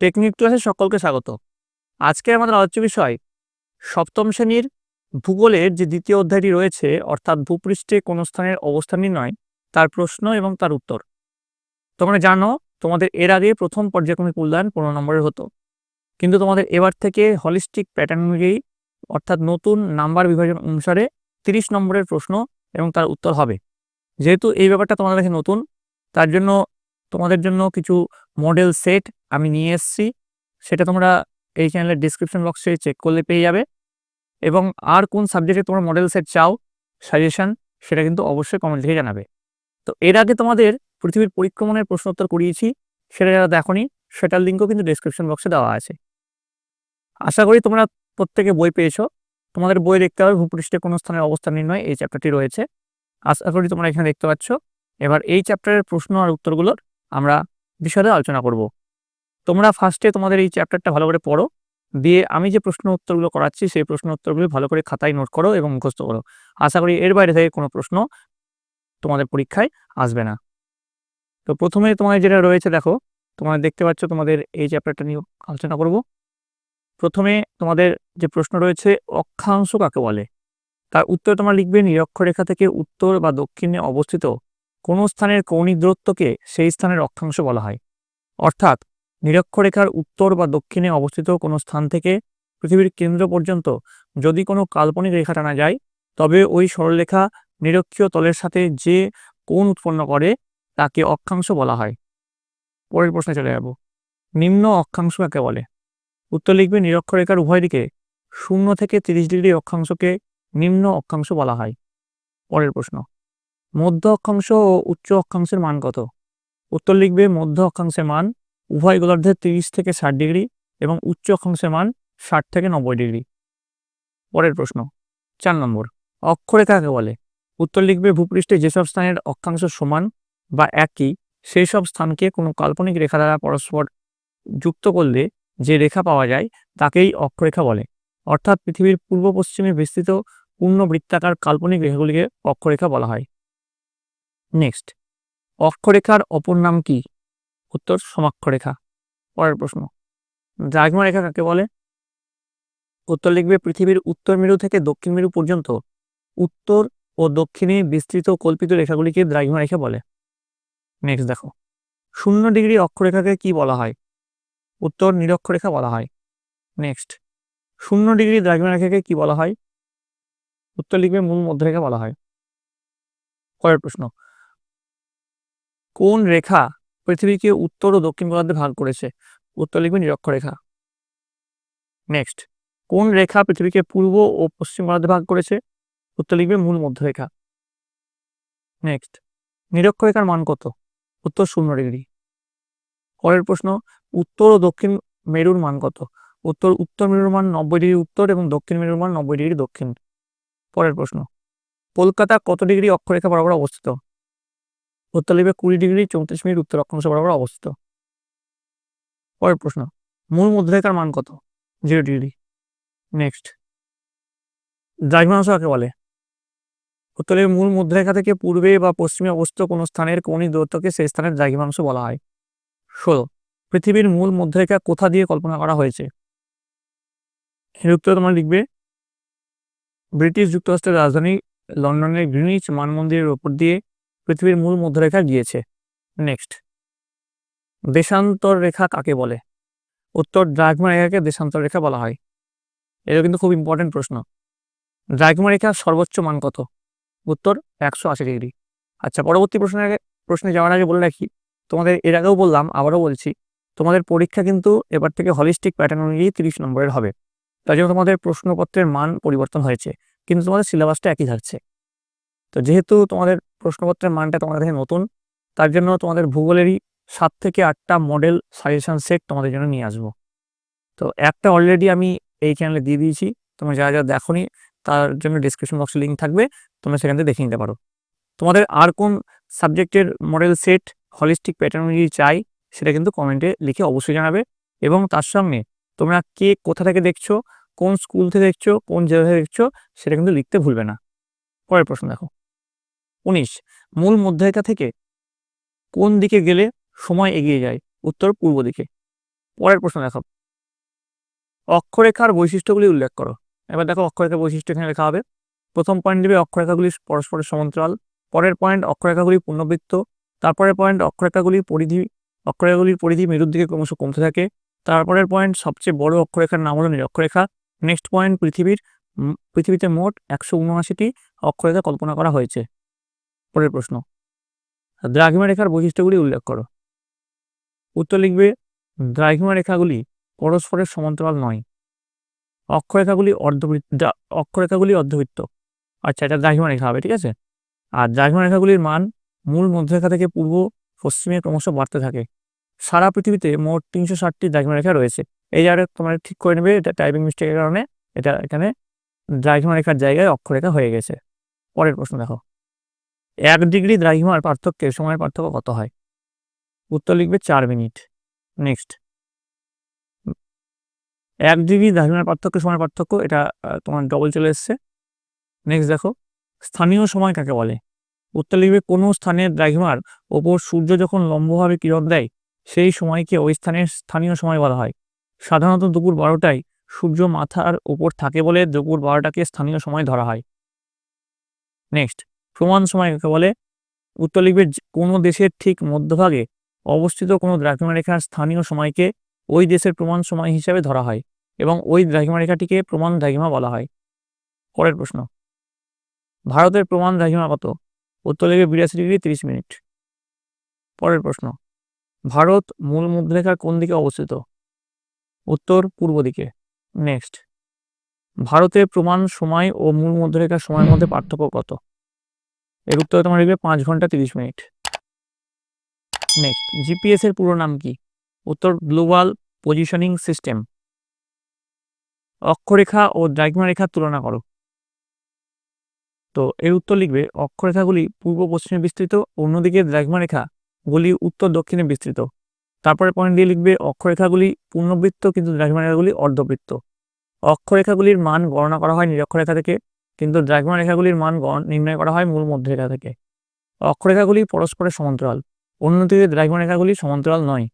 Technique ক্লাসে সকলকে স্বাগত। আজকে আমাদের আলোচ্য বিষয়, সপ্তম শ্রেণির ভূগোলের যে দ্বিতীয় অধ্যায়টি রয়েছে, অর্থাৎ ভূপৃষ্ঠে কোন স্থানের অবস্থান নির্ণয় তার প্রশ্ন এবং তার উত্তর। তোমরা জানো, তোমাদের এর আগে প্রথম পর্যায়ক্রমিক মূল্যায়ন পনেরো নম্বরের হতো। কিন্তু তোমাদের এবার থেকে হলিস্টিক প্যাটার্ন অনুযায়ী, অর্থাৎ নতুন নাম্বার বিভাজন অনুসারে তিরিশ নম্বরের প্রশ্ন এবং তার উত্তর হবে। যেহেতু এই ব্যাপারটা তোমাদের কাছে নতুন, তার জন্য তোমাদের জন্য কিছু মডেল সেট আমি নিয়ে এসেছি। সেটা তোমরা এই চ্যানেলের ডিসক্রিপশন বক্সে চেক করলে পেয়ে যাবে। এবং আর কোন সাবজেক্টে তোমরা মডেল সেট চাও সাজেশন সেটা কিন্তু অবশ্যই কমেন্ট লিখে জানাবে। তো এর আগে তোমাদের পৃথিবীর পরিক্রমণের প্রশ্ন উত্তর করিয়েছি, সেটা যারা দেখনি, সেটার লিঙ্কও কিন্তু ডিসক্রিপশন বক্সে দেওয়া আছে। আশা করি তোমরা প্রত্যেকে বই পেয়েছ। তোমাদের বই দেখতে হবে, ভূপৃষ্ঠে কোনো স্থানের অবস্থান নির্ণয় এই চ্যাপ্টারটি রয়েছে। আশা করি তোমরা এখানে দেখতে পাচ্ছ। এবার এই চ্যাপ্টারের প্রশ্ন আর উত্তরগুলোর আমরা বিশদে আলোচনা করব। তোমরা ফার্স্টে তোমাদের এই চ্যাপ্টারটা ভালো করে পড়ো। দিয়ে আমি যে প্রশ্ন উত্তরগুলো করাচ্ছি, সেই প্রশ্ন উত্তরগুলো ভালো করে খাতায় নোট করো এবং মুখস্থ করো। আশা করি এর বাইরে থেকে কোনো প্রশ্ন তোমাদের পরীক্ষায় আসবে না। তো প্রথমে তোমাদের যেটা রয়েছে দেখো তোমাদের দেখতে পাচ্ছ তোমাদের এই চ্যাপ্টারটা নিয়ে আলোচনা করব। প্রথমে তোমাদের যে প্রশ্ন রয়েছে, অক্ষাংশ কাকে বলে? তার উত্তর তোমরা লিখবে নিরক্ষরেখা থেকে উত্তর বা দক্ষিণে অবস্থিত কোনো স্থানের কৌণিক দূরত্বকে সেই স্থানের অক্ষাংশ বলা হয়। অর্থাৎ, নিরক্ষরেখার উত্তর বা দক্ষিণে অবস্থিত কোনো স্থান থেকে পৃথিবীর কেন্দ্র পর্যন্ত যদি কোনো কাল্পনিক রেখা টানা যায়, তবে ওই সরলরেখা নিরক্ষীয় তলের সাথে যে কোণ উৎপন্ন করে, তাকে অক্ষাংশ বলা হয়। পরের প্রশ্নে চলে যাব। নিম্ন অক্ষাংশ কাকে বলে? উত্তর লিখবে, নিরক্ষরেখার উভয় দিকে শূন্য থেকে তিরিশ ডিগ্রি অক্ষাংশকে নিম্ন অক্ষাংশ বলা হয়। পরের প্রশ্ন। মধ্য অক্ষাংশ ও উচ্চ অক্ষাংশের মান কত? উত্তর লিখবে মধ্য অক্ষাংশের মান উভয় গোলার্ধের তিরিশ থেকে ষাট ডিগ্রি এবং উচ্চ অক্ষাংশের মান ষাট থেকে নব্বই ডিগ্রি। পরের প্রশ্ন, চার নম্বর অক্ষরেখা কাকে বলে? উত্তর লিখবে ভূপৃষ্ঠে যেসব স্থানের অক্ষাংশ সমান বা একই সেই সব স্থানকে কোনো কাল্পনিক রেখা দ্বারা পরস্পর যুক্ত করলে যে রেখা পাওয়া যায় তাকেই অক্ষরেখা বলে। অর্থাৎ পৃথিবীর পূর্ব পশ্চিমে বিস্তৃত পূর্ণ বৃত্তাকার কাল্পনিক রেখাগুলিকে অক্ষরেখা বলা হয়। নেক্সট অক্ষরেখার অপর নাম কি? উত্তর, সমাক্ষরেখা। পরের প্রশ্ন। দ্রাঘিমা রেখা কাকে বলে? উত্তর লিখবে, পৃথিবীর উত্তর মেরু থেকে দক্ষিণ মেরু পর্যন্ত উত্তর ও দক্ষিণে বিস্তৃত কল্পিত রেখাগুলিকে দ্রাঘিমা রেখা বলে। নেক্সট দেখো। শূন্য ডিগ্রি অক্ষরেখাকে কি বলা হয়? উত্তর নিরক্ষরেখা বলা হয়। নেক্সট শূন্য ডিগ্রি দ্রাঘিমা রেখাকে কি বলা হয়? উত্তর লিখবে, মূল মধ্যরেখা বলা হয়। পরের প্রশ্ন। কোন রেখা পৃথিবীকে উত্তর ও দক্ষিণ গোলার্ধে ভাগ করেছে? উত্তর লিখবে নিরক্ষরেখা। নেক্সট কোন রেখা পৃথিবীকে পূর্ব ও পশ্চিম গোলার্ধে ভাগ করেছে? উত্তর লিখবে মূল মধ্যরেখা। নেক্সট নিরক্ষরেখার মান কত? উত্তর শূন্য ডিগ্রি। পরের প্রশ্ন, উত্তর ও দক্ষিণ মেরুর মান কত? উত্তর উত্তর মেরুর মান নব্বই ডিগ্রি উত্তর এবং দক্ষিণ মেরুর মান নব্বই ডিগ্রি দক্ষিণ। পরের প্রশ্ন কলকাতা কত ডিগ্রি অক্ষরেখা বরাবর অবস্থিত? উত্তর লিখবে কুড়ি ডিগ্রি চৌত্রিশ মিনিট উত্তর অক্ষাংশ বরাবর অবস্থিত। পরের প্রশ্ন, মূল মধ্যরেখার মান কত? জিরো ডিগ্রি নেক্সট দ্রাঘিমাংশ কাকে বলে? উত্তরে মূল মধ্যরেখা থেকে পূর্বে বা পশ্চিমে অবস্থিত কোনো স্থানের কৌণিক দূরত্বকে সেই স্থানের দ্রাঘিমাংশ বলা হয়। ষোলো, পৃথিবীর মূল মধ্যরেখা কোথা দিয়ে কল্পনা করা হয়েছে? এর উত্তরে তোমার লিখবে, ব্রিটিশ যুক্তরাষ্ট্রের রাজধানী লন্ডনের গ্রিনিচ মানমন্দিরের ওপর দিয়ে পৃথিবীর মূল মধ্যরেখা গিয়েছে। নেক্সট দেশান্তর রেখা কাকে বলে? উত্তর ড্রাগমা রেখাকে দেশান্তর রেখা বলা হয়। এটা কিন্তু খুব ইম্পর্টেন্ট প্রশ্ন। ড্রাগমা রেখার সর্বোচ্চ মান কত? উত্তর একশো আশি ডিগ্রি। আচ্ছা পরবর্তী প্রশ্নের আগে প্রশ্নে যাওয়ার আগে বলে রাখি, তোমাদের এর আগেও বললাম, আবারও বলছি, তোমাদের পরীক্ষা কিন্তু এবার থেকে হলিস্টিক প্যাটার্ন অনুযায়ী তিরিশ নম্বরের হবে। তাই জন্য তোমাদের প্রশ্নপত্রের মান পরিবর্তন হয়েছে, কিন্তু তোমাদের সিলেবাসটা একই থাকছে। তো যেহেতু তোমাদের প্রশ্নপত্রের মানটা তোমাদের কাছে নতুন, তার জন্য তোমাদের ভূগোলেরই সাত থেকে আটটা মডেল সাজেশন সেট তোমাদের জন্য নিয়ে আসব। তো একটা অলরেডি আমি এই চ্যানেলে দিয়ে দিয়েছি, তোমরা যারা যারা দেখোনি, তার জন্য ডিসক্রিপশন বক্সে লিঙ্ক থাকবে, তোমরা সেখান থেকে দেখে নিতে পারো। তোমাদের আর কোন সাবজেক্টের মডেল সেট হলিস্টিক প্যাটার্ন অনুযায়ী চাই, সেটা কিন্তু কমেন্টে লিখে অবশ্যই জানাবে। এবং তার সঙ্গে তোমরা কে কোথা থেকে দেখছ, কোন স্কুল থেকে দেখছ, কোন জেলা থেকে দেখছ, সেটা কিন্তু লিখতে ভুলবে না। পরের প্রশ্ন দেখো। উনিশ। মূল মধ্যরেখা থেকে কোন দিকে গেলে সময় এগিয়ে যায়? উত্তর পূর্ব দিকে। পরের প্রশ্ন দেখো। অক্ষরেখার বৈশিষ্ট্যগুলি উল্লেখ করো। এবার দেখো অক্ষরেখার বৈশিষ্ট্য এখানে লেখা হবে। প্রথম পয়েন্ট দেবে অক্ষরেখাগুলি পরস্পরের সমান্তরাল। পরের পয়েন্ট অক্ষরেখাগুলি পূর্ণবৃত্ত। তারপরের পয়েন্ট অক্ষরেখাগুলি পরিধি, অক্ষরেখাগুলির পরিধি মেরুর দিকে ক্রমশ কমতে থাকে। তারপরের পয়েন্ট সবচেয়ে বড় অক্ষরেখার নাম হলো নিরক্ষরেখা। নেক্সট পয়েন্ট পৃথিবীর পৃথিবীতে মোট একশো উনআশিটি অক্ষরেখা কল্পনা করা হয়েছে। পরের প্রশ্ন। দ্রাঘিমা রেখার বৈশিষ্ট্যগুলি উল্লেখ করো। উত্তর লিখবে দ্রাঘিমা রেখাগুলি পরস্পরের সমান্তরাল নয়। অক্ষরেখাগুলি অর্ধবৃত্ত অক্ষরেখাগুলি অর্ধবৃত্ত। আচ্ছা এটা দ্রাঘিমা রেখা হবে, ঠিক আছে? আর দ্রাঘিমা রেখাগুলির মান মূল মধ্যরেখা থেকে পূর্ব, পশ্চিমে ক্রমশ বাড়তে থাকে। সারা পৃথিবীতে মোট তিনশো ষাটটি দ্রাঘিমা রেখা রয়েছে। এই জায়গাটা তোমার ঠিক করে নেবে, এটা টাইপিং মিস্টেকের কারণে। এটা এখানে দ্রাঘিমা রেখার জায়গায় অক্ষরেখা হয়ে গেছে। পরের প্রশ্ন দেখো। এক ডিগ্রি দ্রাঘিমার পার্থক্যে সময়ের পার্থক্য কত হয়? উত্তর লিখবে চার মিনিট। নেক্সট। এক ডিগ্রি দ্রাঘিমার পার্থক্য সময়ের পার্থক্য, এটা তোমার ডবল চলে এসছে। নেক্সট দেখো, স্থানীয় সময় কাকে বলে? উত্তর লিখবে কোনো স্থানের দ্রাঘিমার ওপর সূর্য যখন লম্বভাবে কিরণ দেয়, সেই সময়কে ওই স্থানের স্থানীয় সময় বলা হয়। সাধারণত দুপুর বারোটায় সূর্য মাথার ওপর থাকে বলে দুপুর বারোটাকে স্থানীয় সময় ধরা হয়। নেক্সট। প্রমাণ সময় কাকে বলে? উত্তর লিখবে কোনো দেশের ঠিক মধ্যভাগে অবস্থিত কোনো দ্রাঘিমা রেখার স্থানীয় সময়কে ওই দেশের প্রমাণ সময় হিসাবে ধরা হয় এবং ওই দ্রাঘিমা রেখাটিকে প্রমাণ দ্রাঘিমা বলা হয়। পরের প্রশ্ন। ভারতের প্রমাণ দ্রাঘিমা কত? উত্তর লিখবে বিরাশি ডিগ্রি তিরিশ মিনিট। পরের প্রশ্ন। ভারত মূল মধ্যরেখার কোন দিকে অবস্থিত? উত্তর পূর্ব দিকে। নেক্সট। ভারতের প্রমাণ সময় ও মূল মধ্যরেখার সময়ের মধ্যে পার্থক্য কত? এর উত্তর তোমার লিখবে পাঁচ ঘণ্টা তিরিশ মিনিট। নেক্সট জিপিএস এর পুরো নাম কি? উত্তর গ্লোবাল পজিশনিং সিস্টেম অক্ষরেখা ও দ্রাঘিমা রেখার তুলনা করো। তো এর উত্তর লিখবে, অক্ষরেখাগুলি পূর্ব পশ্চিমে বিস্তৃত, অন্যদিকে দ্রাঘিমা রেখাগুলি উত্তর দক্ষিণে বিস্তৃত। তারপরে পয়েন্ট দিয়ে লিখবে, অক্ষরেখাগুলি পূর্ণবৃত্ত কিন্তু দ্রাঘিমা রেখাগুলি অর্ধবৃত্ত। অক্ষরেখাগুলির মান গণনা করা হয় নিরক্ষরেখা থেকে। কিন্তু দ্রাঘিমা রেখাগুলির মান গণ- নির্ণয় করা হয় মূল মধ্যরেখা থেকে। অক্ষরেখাগুলি পরস্পরের সমান্তরাল। অন্যদিকে দ্রাঘিমা রেখাগুলি সমান্তরাল নয়।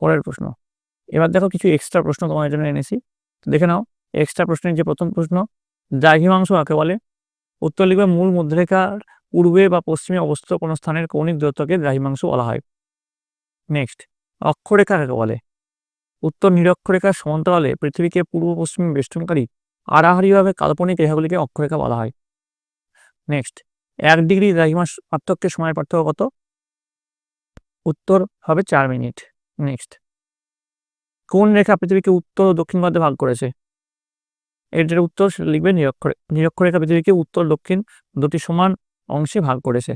পরের প্রশ্ন। এবার দেখো কিছু এক্সট্রা প্রশ্ন তোমার জন্য এনেছি। দেখে নাও এক্সট্রা প্রশ্নের যে প্রথম প্রশ্ন, দ্রাঘিমাংশ কাকে বলে? উত্তর লিখবে মূল মধ্যরেখার পূর্বে বা পশ্চিমে অবস্থিত কোনো স্থানের কৌণিক দূরত্বকে দ্রাঘিমাংশ বলা হয়। নেক্সট অক্ষরেখা কাকে বলে? উত্তর নিরক্ষরেখার সমান্তরালে পৃথিবীকে পূর্ব পশ্চিমে বেষ্টনকারী আড়াহাড়িভাবে কাল্পনিক রেখাগুলিকে অক্ষরেখা বলা হয়। নেক্সট এক ডিগ্রি দ্রাঘিমা স- পার্থক্যের সময়ের পার্থক্য কত? উত্তর হবে চার মিনিট। নেক্সট কোন রেখা পৃথিবীকে উত্তর ও দক্ষিণ মধ্যে ভাগ করেছে? যেটা উত্তর লিখবে নিরক্ষরে, নিরক্ষরেখা পৃথিবীকে উত্তর, দক্ষিণ দুটি সমান অংশে ভাগ করেছে।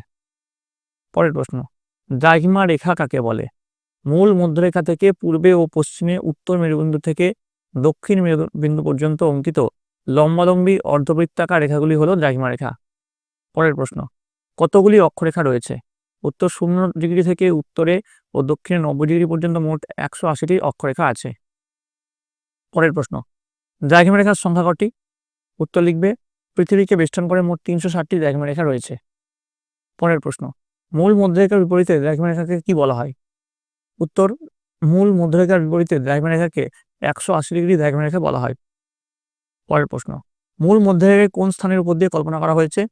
পরের প্রশ্ন, দ্রাঘিমা রেখা কাকে বলে? মূল মধ্যরেখা থেকে পূর্বে ও পশ্চিমে উত্তর মেরুবিন্দু থেকে দক্ষিণ মেরুবিন্দু পর্যন্ত অঙ্কিত লম্বালম্বী অর্ধবৃত্তাকার রেখাগুলি হলো দ্রাঘিমা রেখা। পরের প্রশ্ন, কতগুলি অক্ষরেখা রয়েছে? উত্তর শূন্য ডিগ্রি থেকে উত্তরে ও দক্ষিণে নব্বই ডিগ্রি পর্যন্ত মোট একশো আশিটি অক্ষরেখা আছে। পরের প্রশ্ন, দ্রাঘিমা রেখার সংখ্যা কটি? উত্তর লিখবে, পৃথিবীকে বেষ্টন করে মোট তিনশো ষাটটি দ্রাঘিমা রেখা রয়েছে। পরের প্রশ্ন, মূল মধ্যরেখার বিপরীতে দ্রাঘিমা রেখাকে কি বলা হয়? উত্তর, মূল মধ্যরেখার বিপরীতে দ্রাঘিমা রেখাকে একশো আশি ডিগ্রি দ্রাঘিমা রেখা বলা হয়। পরের প্রশ্ন। মূল মধ্যরেখাকে কোন স্থানের উপর দিয়ে কল্পনা করা হয়েছে?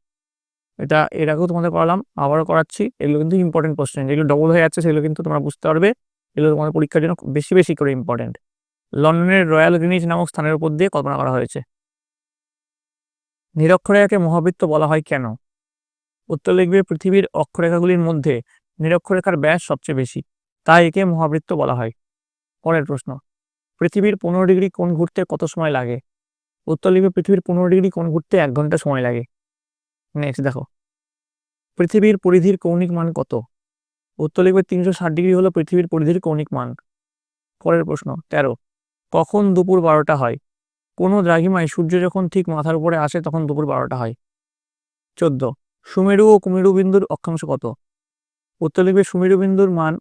এটা এর আগেও তোমাদের করালাম আবারও করাচ্ছি। এগুলো কিন্তু ইম্পর্টেন্ট কোশ্চেন যেগুলো ডবল হয়ে যাচ্ছে সেগুলো কিন্তু তোমরা বুঝতে পারবে। এগুলো তোমাদের পরীক্ষার জন্য বেশি বেশি করে ইম্পর্টেন্ট লন্ডনের রয়্যাল গ্রিনিজ নামক স্থানের উপর দিয়ে কল্পনা করা হয়েছে। নিরক্ষরেখাকে মহাবৃত্ত বলা হয় কেন? উত্তর লিখবে, পৃথিবীর অক্ষরেখাগুলির মধ্যে নিরক্ষরেখার ব্যাস সবচেয়ে বেশি, তাই একে মহাবৃত্ত বলা হয়। পরের প্রশ্ন, পৃথিবীর পনেরো ডিগ্রি কোণ ঘুরতে কত সময় লাগে? উত্তর লিখবে পৃথিবীর পনেরো ডিগ্রি কোণ ঘুরতে এক ঘণ্টা সময় লাগে। নেক্সট দেখো। পৃথিবীর পরিধির কৌণিক মান কত? উত্তর লিখবে তিনশো ষাট ডিগ্রি হলো পৃথিবীর পরিধির কৌণিক মান। পরের প্রশ্ন, তেরো। কখন দুপুর বারোটা হয়? কোনো দ্রাঘিমায় সূর্য যখন ঠিক মাথার উপরে আসে তখন দুপুর বারোটা হয়। চোদ্দ। সুমেরু ও কুমেরু বিন্দুর অক্ষাংশ কত? উত্তর লিখবে সুমেরু বিন্দুর মান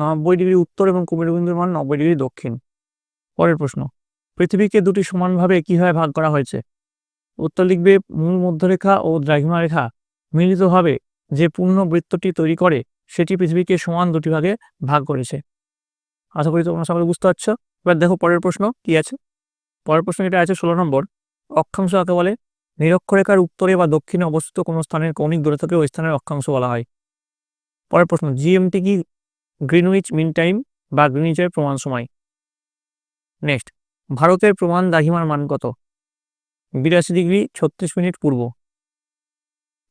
নব্বই ডিগ্রি উত্তর এবং কুমেরু বিন্দুর মান নব্বই ডিগ্রি দক্ষিণ। পরের প্রশ্ন পৃথিবীকে দুটি সমানভাবে কীভাবে ভাগ করা হয়েছে? উত্তর লিখবে, মূল মধ্যরেখা ও দ্রাঘিমা রেখা মিলিতভাবে যে পূর্ণ বৃত্তটি তৈরি করে, সেটি পৃথিবীকে সমান দুটি ভাগে ভাগ করেছে। আশা করি তোমরা সকলে বুঝতে পারছ। এবার দেখো পরের প্রশ্ন কি আছে? পরের প্রশ্ন এটা আছে ষোলো নম্বর। অক্ষাংশ কাকে বলে? নিরক্ষরেখার উত্তরে বা দক্ষিণে অবস্থিত কোনো স্থানের কৌণিক দূরত্বকে ওই স্থানের অক্ষাংশ বলা হয়। পরের প্রশ্ন, জিএমটি কি গ্রিনউইচ মিন টাইম বা গ্রিনিচের প্রমাণ সময়? নেক্সট। ভারতের প্রমাণ দাহিমার মান কত? বিরাশি ডিগ্রি ছত্রিশ মিনিট পূর্ব।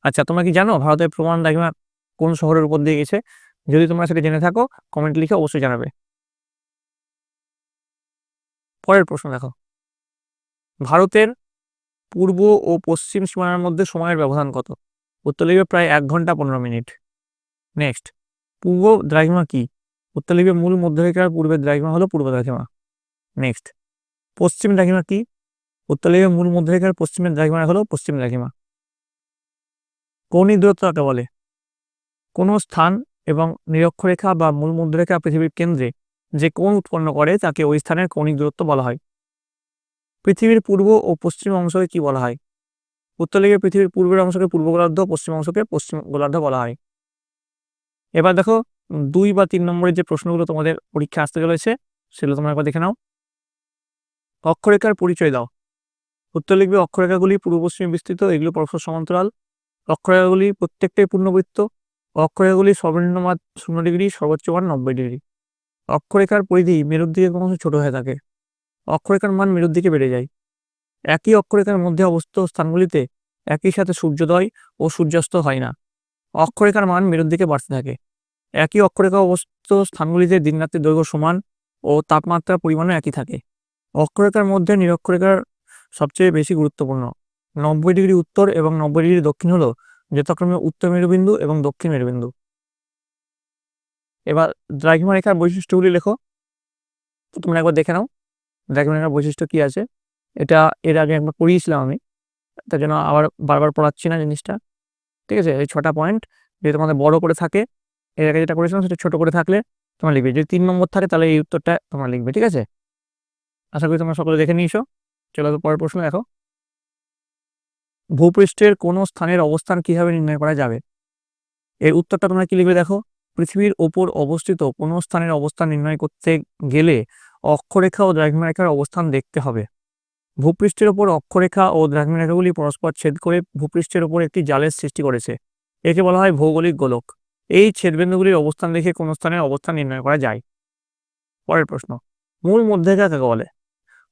আচ্ছা তোমরা কি জানো ভারতের প্রমাণ দাহিমা কোন শহরের উপর দিয়ে গেছে? যদি তোমরা সেটা জেনে থাকো কমেন্ট লিখে অবশ্যই জানাবে। পরের প্রশ্ন দেখো। ভারতের পূর্ব ও পশ্চিম সীমানার মধ্যে সময়ের ব্যবধান কত? উত্তর লিখবে প্রায় এক ঘণ্টা পনেরো মিনিট। নেক্সট পূর্ব দ্রাঘিমা কি? উত্তর লিখবে মূল মধ্যরেখার পূর্বের দ্রাঘিমা হলো পূর্ব দ্রাঘিমা। নেক্সট পশ্চিম দ্রাঘিমা কি? উত্তর লিখবে মূল মধ্যরেখার পশ্চিমের দ্রাঘিমা হলো পশ্চিম দ্রাঘিমা। কৌণিক দূরত্ব কাকে বলে? কোনো স্থান এবং নিরক্ষরেখা বা মূল মধ্যরেখা পৃথিবীর কেন্দ্রে যে কোণ উৎপন্ন করে তাকে ওই স্থানের কৌণিক দূরত্ব বলা হয়। পৃথিবীর পূর্ব ও পশ্চিম অংশকে কি বলা হয়? উত্তর লিখে পৃথিবীর পূর্বের অংশকে পূর্ব গোলার্ধ পশ্চিম অংশকে পশ্চিম গোলার্ধ বলা হয়। এবার দেখো, দুই বা তিন নম্বরের যে প্রশ্নগুলো তোমাদের পরীক্ষা আসতে চলেছে, সেগুলো তোমরা একবার দেখে নাও। অক্ষরেখার পরিচয় দাও। উত্তর লিখবে অক্ষরেখাগুলি পূর্ব পশ্চিমে বিস্তৃত, এগুলো পরস্পর সমান্তরাল। অক্ষরেখাগুলি প্রত্যেকটাই পূর্ণবৃত্ত। অক্ষরেখাগুলি সর্বনিম্ন মান শূন্য ডিগ্রি, সর্বোচ্চ মান নব্বই ডিগ্রি। অক্ষরেখার পরিধি মেরুর দিকে ক্রমশ ছোট হয়ে থাকে। অক্ষরেখার মান মেরুর দিকে বেড়ে যায়। একই অক্ষরেখার মধ্যে অবস্থিত স্থানগুলিতে একই সাথে সূর্যোদয় ও সূর্যাস্ত হয় না। অক্ষরেখার মান মেরুর দিকে বাড়তে থাকে। একই অক্ষরেখা অবস্থিত স্থানগুলিতে দিনরাত্রির দৈর্ঘ্য সমান ও তাপমাত্রার পরিমাণও একই থাকে। অক্ষরেখার মধ্যে নিরক্ষরেখার সবচেয়ে বেশি গুরুত্বপূর্ণ। নব্বই ডিগ্রি উত্তর এবং নব্বই ডিগ্রি দক্ষিণ হলো যথাক্রমে উত্তর মেরুবিন্দু এবং দক্ষিণ মেরুবিন্দু। এবার দ্রাঘিমা রেখার বৈশিষ্ট্যগুলি লেখো। তোমরা একবার দেখে নাও দ্রাঘিমা রেখার বৈশিষ্ট্য কি আছে। এটা এর আগে একবার পড়িয়েছিলাম আমি, তার জন্য আবার বারবার পড়াচ্ছি না জিনিসটা। ঠিক আছে? এই ছটা পয়েন্ট যদি তোমাদের বড় করে থাকে, এর আগে যেটা করেছিলাম সেটা ছোট করে থাকলে তোমরা লিখবে। যদি তিন নম্বর থাকে তাহলে এই উত্তরটা তোমরা লিখবে, ঠিক আছে? আশা করি তোমরা সকলে দেখে নিয়েছো। চলো তো পরের প্রশ্ন দেখো। ভূপৃষ্ঠের কোনো স্থানের অবস্থান কীভাবে নির্ণয় করা যাবে? এর উত্তরটা তোমরা কি লিখবে দেখো? পৃথিবীর ওপর অবস্থিত কোনো স্থানের অবস্থান নির্ণয় করতে গেলে অক্ষরেখা ও দ্রাঘিমারেখার অবস্থান দেখতে হবে। ভূপৃষ্ঠের ওপর অক্ষরেখা ও দ্রাঘিমারেখাগুলি পরস্পর ছেদ করে ভূপৃষ্ঠের ওপর একটি জালের সৃষ্টি করেছে। একে বলা হয় ভৌগোলিক গোলক। এই ছেদবিন্দুগুলির অবস্থান দেখে কোনো স্থানের অবস্থান নির্ণয় করা যায়? পরের প্রশ্ন। মূল মধ্যরেখা কাকে বলে?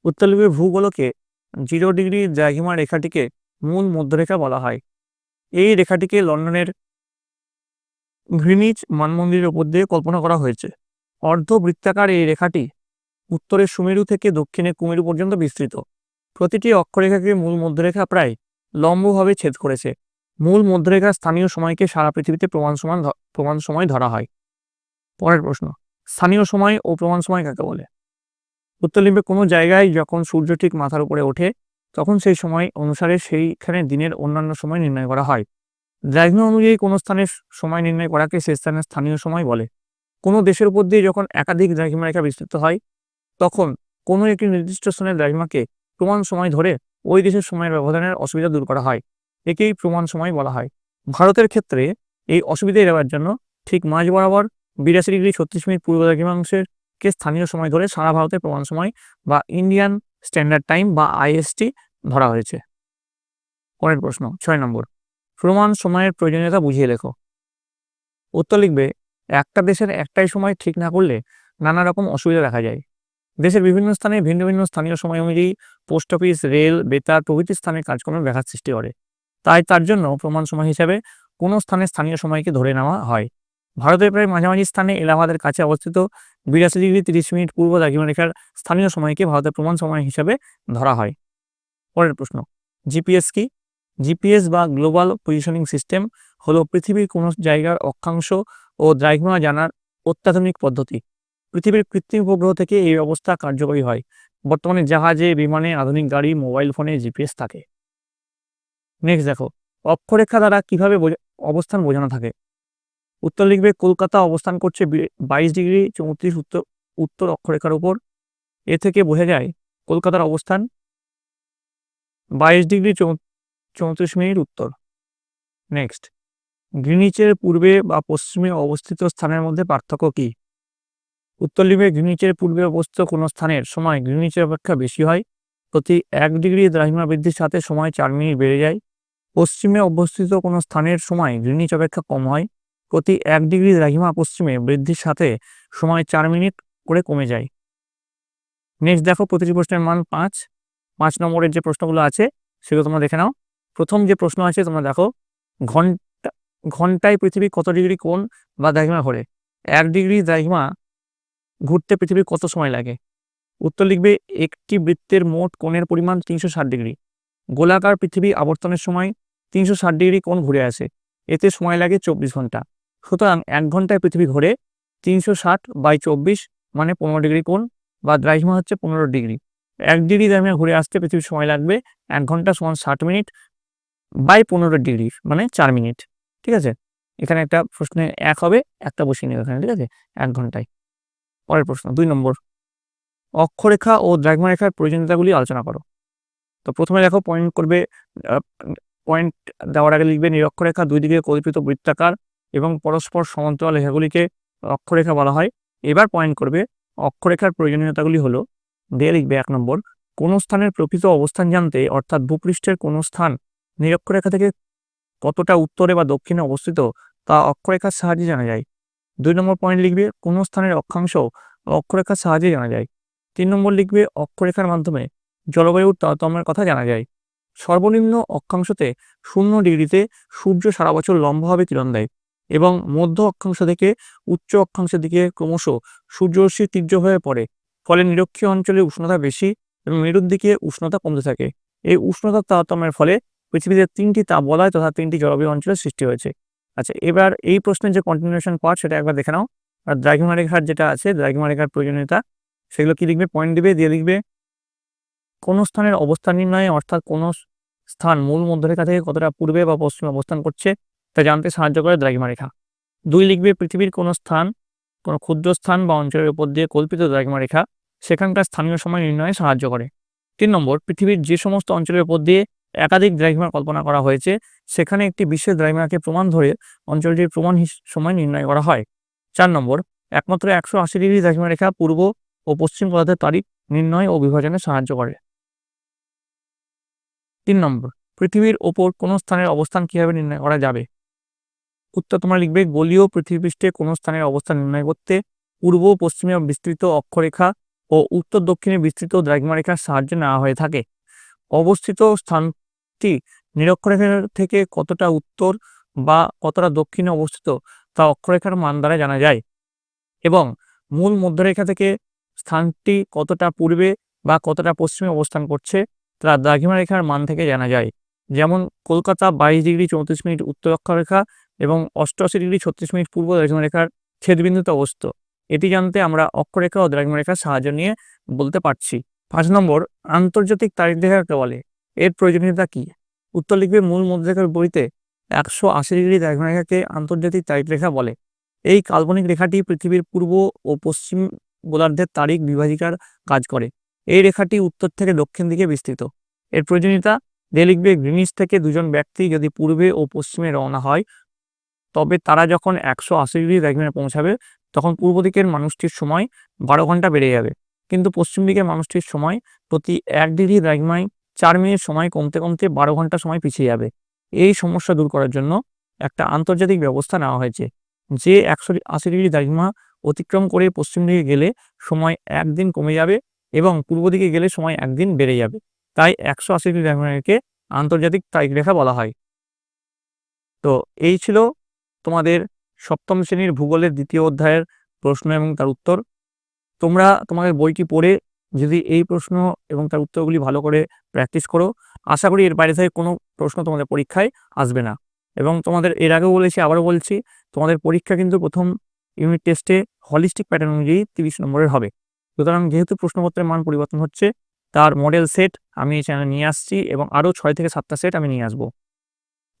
উত্তর লিপির ভূগোলকে জিরো ডিগ্রি দ্রাঘিমা রেখাটিকে মূল মধ্যরেখা বলা হয়। এই রেখাটিকে লন্ডনের গ্রিনিচ মানমন্দিরের উপর দিয়ে কল্পনা করা হয়েছে। অর্ধবৃত্তাকার এই রেখাটি উত্তরের সুমেরু থেকে দক্ষিণে কুমেরু পর্যন্ত বিস্তৃত। প্রতিটি অক্ষরেখাকে মূল মধ্যরেখা প্রায় লম্বভাবে ছেদ করেছে। মূল মধ্যরেখার স্থানীয় সময়কে সারা পৃথিবীতে প্রমাণ সমান প্রমাণ সময় ধরা হয়। পরের প্রশ্ন, স্থানীয় সময় ও প্রমাণ সময় কাকে বলে? উত্তর লিখবে কোনো জায়গায় যখন সূর্য ঠিক মাথার উপরে ওঠে, তখন সেই সময় অনুসারে সেইখানে দিনের অন্যান্য সময় নির্ণয় করা হয়। দ্রাঘিমা অনুযায়ী কোনো স্থানের সময় নির্ণয় করাকে সে স্থানের স্থানীয় সময় বলে। কোনো দেশের উপর দিয়ে যখন একাধিক দ্রাঘিমা রেখা বিস্তৃত হয়, তখন কোনো একটি নির্দিষ্ট স্থানের দ্রাঘিমাকে প্রমাণ সময় ধরে ওই দেশের সময়ের ব্যবধানের অসুবিধা দূর করা হয়। একেই প্রমাণ সময় বলা হয়। ভারতের ক্ষেত্রে এই অসুবিধা এড়াবার জন্য ঠিক মাঝ বরাবর বিরাশি ডিগ্রি ছত্রিশ মিনিট পূর্ব দ্রাঘিমাংশের কে স্থানীয় সময় ধরে সারা ভারতের প্রমাণ সময় বা ইন্ডিয়ান স্ট্যান্ডার্ড টাইম বা আইএসটি ধরা হয়েছে? পরের প্রশ্ন, ছয় নম্বর। প্রমাণ সময়ের প্রয়োজনীয়তা বুঝিয়ে লেখো। উত্তর লিখবে, একটা দেশের একটাই সময় ঠিক না করলে নানা রকম অসুবিধা দেখা যায়। দেশের বিভিন্ন স্থানে ভিন্ন ভিন্ন স্থানীয় সময় অনুযায়ী পোস্ট অফিস, রেল, বেতার প্রভৃতি স্থানে কাজকর্মে ব্যাঘাত সৃষ্টি করে। তাই তার জন্য প্রমাণ সময় হিসাবে কোনো স্থানে স্থানীয় সময়কে ধরে নেওয়া হয়। ভারতের প্রায় মাঝামাঝি স্থানে এলাহাবাদের কাছে অবস্থিত বিরাশি ডিগ্রি তিরিশ মিনিট পূর্ব দ্রাঘিমা রেখার স্থানীয় সময়কে ভারতের প্রমাণ সময় হিসাবে ধরা হয়। পরের প্রশ্ন, জিপিএস কি? জিপিএস বা গ্লোবাল পজিশনিং সিস্টেম হলো পৃথিবীর কোনো জায়গার অক্ষাংশ ও দ্রাঘিমা জানার অত্যাধুনিক পদ্ধতি। পৃথিবীর কৃত্রিম উপগ্রহ থেকে এই ব্যবস্থা কার্যকরী হয়। বর্তমানে জাহাজে, বিমানে, আধুনিক গাড়ি, মোবাইল ফোনে জিপিএস থাকে। নেক্সট দেখো, অক্ষরেখা দ্বারা কীভাবে অবস্থান বোঝানো থাকে? উত্তর লিখবে, কলকাতা অবস্থান করছে বাইশ ডিগ্রি চৌত্রিশ উত্তর উত্তর অক্ষরেখার উপর। এ থেকে বোঝা যায় কলকাতার অবস্থান বাইশ ডিগ্রি চৌত্রিশ মিনিট উত্তর। নেক্সট, গ্রিনিচের পূর্বে বা পশ্চিমে অবস্থিত স্থানের মধ্যে পার্থক্য কি? উত্তর লিপে গ্রিনিচের পূর্বে অবস্থিত কোনো স্থানের সময় গ্রিনিচের অপেক্ষা বেশি হয়। প্রতি এক ডিগ্রি দ্রাঘিমা বৃদ্ধির সাথে সময় চার মিনিট বেড়ে যায়। পশ্চিমে অবস্থিত কোনো স্থানের সময় গ্রিনিচ অপেক্ষা কম হয়। প্রতি এক ডিগ্রি দ্রাঘিমা পশ্চিমে বৃদ্ধির সাথে সময় চার মিনিট করে কমে যায়। নেক্সট দেখো প্রতিটি প্রশ্নের মান পাঁচ। পাঁচ নম্বরের যে প্রশ্নগুলো আছে, সেগুলো তোমরা দেখে নাও। প্রথম যে প্রশ্ন আছে, তোমরা দেখো, ঘণ্টা, ঘন্টায় পৃথিবী কত ডিগ্রি কোণ বা দ্রাঘিমা ঘোরে? এক ডিগ্রি দ্রাঘিমা ঘুরতে পৃথিবীর কত সময় লাগে? উত্তর লিখবে, একটি বৃত্তের মোট কোণের পরিমাণ তিনশো ষাট ডিগ্রি। গোলাকার পৃথিবী আবর্তনের সময় তিনশো ষাট ডিগ্রি কোণ ঘুরে আসে। এতে সময় লাগে চব্বিশ ঘণ্টা। সুতরাং এক ঘন্টায় পৃথিবী ঘোরে তিনশো ষাট বাই চব্বিশ মানে পনেরো ডিগ্রি কোণ, বা দ্রাঘিমা হচ্ছে পনেরো ডিগ্রি। এক ডিগ্রি দ্রাঘিমা ঘুরে আসতে পৃথিবীর সময় লাগবে এক ঘণ্টা সমান ষাট মিনিট বাই পনেরো ডিগ্রি মানে চার মিনিট। ঠিক আছে? এখানে একটা প্রশ্নে এক হবে, একটা বসিয়ে নেবে এখানে, ঠিক আছে? এক ঘন্টায়। পরের প্রশ্ন, দুই নম্বর। অক্ষরেখা ও দ্রাঘিমা রেখার প্রয়োজনীয়তাগুলি আলোচনা করো। তো প্রথমে দেখো পয়েন্ট করবে পয়েন্ট দেওয়ার আগে লিখবে নিরক্ষরেখা দুই দিকে কল্পিত বৃত্তাকার এবং পরস্পর সমান্তরাল রেখাগুলিকে অক্ষরেখা বলা হয়। এবার পয়েন্ট করবে, অক্ষরেখার প্রয়োজনীয়তাগুলি হলো, দিয়ে লিখবে এক নম্বর, কোনো স্থানের প্রকৃত অবস্থান জানতে, অর্থাৎ ভূপৃষ্ঠের কোনো স্থান নিরক্ষরেখা থেকে কতটা উত্তরে বা দক্ষিণে অবস্থিত, তা অক্ষরেখার সাহায্যে জানা যায়। দুই নম্বর পয়েন্ট লিখবে, কোনো স্থানের অক্ষাংশ অক্ষরেখার সাহায্যে জানা যায়। তিন নম্বর লিখবে, অক্ষরেখার মাধ্যমে, জলবায়ুর তারতম্যের কথা জানা যায়। সর্বনিম্ন অক্ষাংশতে শূন্য ডিগ্রিতে সূর্য সারা বছর লম্বভাবে কিরণ দেয়। এবং মধ্য অক্ষাংশ থেকে উচ্চ অক্ষাংশের দিকে ক্রমশ সূর্যরশ্মি তীব্র হয়ে পড়ে। ফলে নিরক্ষীয় অঞ্চলে উষ্ণতা বেশি এবং মেরুর দিকে উষ্ণতা কমতে থাকে। এই উষ্ণতার তারতম্যের ফলে পৃথিবীতে তিনটি তাপ বলয় তথা তিনটি জলবায়ু অঞ্চলের সৃষ্টি হয়েছে। আচ্ছা এবার এই প্রশ্নের যে কন্টিনিউশন পার্ট সেটা একবার দেখে নাও। আর দ্রাঘিমা রেখার যেটা আছে দ্রাঘিমা রেখার প্রয়োজনীয়তা, সেগুলো কি লিখবে? পয়েন্ট দিবে, দিয়ে লিখবে, কোন স্থানের অবস্থান নির্ণয়ে, অর্থাৎ কোন স্থান মূল মধ্যরেখা থেকে কতটা পূর্বে বা পশ্চিমে অবস্থান করছে তা জানতে সাহায্য করে দ্রাঘিমা রেখা দুই লিখবে পৃথিবীর কোনো স্থান, কোনো ক্ষুদ্র স্থান বা অঞ্চলের উপর দিয়ে কল্পিত দ্রাঘিমা রেখা সেখানকার স্থানীয় সময় নির্ণয়ে সাহায্য করে। তিন নম্বর, পৃথিবীর যে সমস্ত অঞ্চলের উপর দিয়ে একাধিক দ্রাঘিমা কল্পনা করা হয়েছে, সেখানে একটি বিশেষ দ্রাঘিমাকে প্রমাণ ধরে অঞ্চলটির প্রমাণ সময় নির্ণয় করা হয়। চার নম্বর, একমাত্র একশো আশি ডিগ্রি দ্রাঘিমা রেখা পূর্ব ও পশ্চিম পদার্থের তারিখ নির্ণয় ও বিভাজনে সাহায্য করে। তিন নম্বর, পৃথিবীর ওপর কোনো স্থানের অবস্থান কীভাবে নির্ণয় করা যাবে? উত্তর তোমরা লিখবে, গোলীয় পৃথিবীপৃষ্ঠে কোনো স্থানের অবস্থান নির্ণয় করতে পূর্ব, পশ্চিমে বিস্তৃত অক্ষরেখা ও উত্তর দক্ষিণে বিস্তৃত দ্রাঘিমা রেখার সাহায্যে নেওয়া হয়ে থাকে। অবস্থিত স্থানটি নিরক্ষরেখা থেকে কতটা উত্তর বা কতটা দক্ষিণে অবস্থিত তা অক্ষরেখার মান দ্বারা জানা যায় এবং মূল মধ্যরেখা থেকে স্থানটি কতটা পূর্বে বা কতটা পশ্চিমে অবস্থান করছে তা দ্রাঘিমা রেখার মান থেকে জানা যায়। যেমন কলকাতা বাইশ ডিগ্রি চৌত্রিশ মিনিট উত্তর অক্ষরেখা এবং অষ্টআশি ডিগ্রি ছত্রিশ মিনিট পূর্ব দ্রাঘিমা রেখার ছেদবিন্দুতে অবস্থিত। এটি জানতে আমরা অক্ষরেখা ও দ্রাঘিমারেখার সাহায্য নিয়ে বলতে পারছি। পাঁচ নম্বর, আন্তর্জাতিক তারিখ রেখাকে বলে। এর প্রয়োজনীয়তা কি? উত্তর লিখবে মূল মধ্যরেখার বইতে একশো আশি ডিগ্রি দ্রাঘিমা রেখাকে আন্তর্জাতিক তারিখ রেখা বলে। এই কাল্পনিক রেখাটি পৃথিবীর পূর্ব ও পশ্চিম গোলার্ধের তারিখ বিভাজিকার কাজ করে। এই রেখাটি উত্তর থেকে দক্ষিণ দিকে বিস্তৃত। এর প্রয়োজনীয়তা দিয়ে লিখবে গ্রিনিস থেকে দুজন ব্যক্তি যদি পূর্বে ও পশ্চিমে রওনা হয়, তবে তারা যখন একশো আশি ডিগ্রি দ্রাঘিমায় পৌঁছাবে, তখন পূর্ব দিকের মানুষটির সময় বারো ঘণ্টা বেড়ে যাবে। কিন্তু পশ্চিম দিকের মানুষটির সময় প্রতি এক ডিগ্রি দ্রাঘিমায় চার মিনিট সময় কমতে কমতে বারো ঘণ্টা সময় পিছিয়ে যাবে। এই সমস্যা দূর করার জন্য একটা আন্তর্জাতিক ব্যবস্থা নেওয়া হয়েছে। যে একশো আশি ডিগ্রি দ্রাঘিমা অতিক্রম করে পশ্চিম দিকে গেলে সময় একদিন কমে যাবে এবং পূর্ব দিকে গেলে সময় একদিন বেড়ে যাবে। তাই একশো আশি ডিগ্রি আন্তর্জাতিক তারিখ রেখা বলা হয়। তো এই ছিল তোমাদের সপ্তম শ্রেণির ভূগোলের দ্বিতীয় অধ্যায়ের প্রশ্ন এবং তার উত্তর। তোমরা তোমাদের বইটি পড়ে যদি এই প্রশ্ন এবং তার উত্তরগুলি ভালো করে প্র্যাকটিস করো, আশা করি এর বাইরে থেকে কোনো প্রশ্ন তোমাদের পরীক্ষায় আসবে না। এবং তোমাদের এর আগেও বলেছি, আবারও বলছি, তোমাদের পরীক্ষা কিন্তু প্রথম ইউনিট টেস্টে হলিস্টিক প্যাটার্ন অনুযায়ী তিরিশ নম্বরের হবে। সুতরাং যেহেতু প্রশ্নপত্রের মান পরিবর্তন হচ্ছে তার মডেল সেট আমি এই চ্যানেলে নিয়ে আসছি এবং আরও ছয় থেকে সাতটা সেট আমি নিয়ে আসব।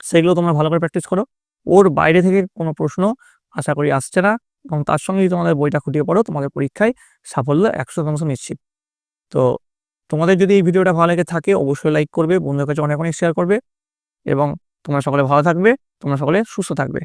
সেগুলো তোমরা ভালো করে প্র্যাকটিস করো। ওর বাইরে থেকে কোনো প্রশ্ন আশা করি আসছে না এবং তার সঙ্গে যদি তোমাদের বইটা খুঁটিয়ে পড়ো, তোমাদের পরীক্ষায় সাফল্য একশো শতাংশ নিশ্চিত। তো তোমাদের যদি এই ভিডিওটা ভালো লেগে থাকে, অবশ্যই লাইক করবে, বন্ধুদের কাছে অনেক অনেক শেয়ার করবে এবং তোমরা সকলে ভালো থাকবে, তোমরা সকলে সুস্থ থাকবে।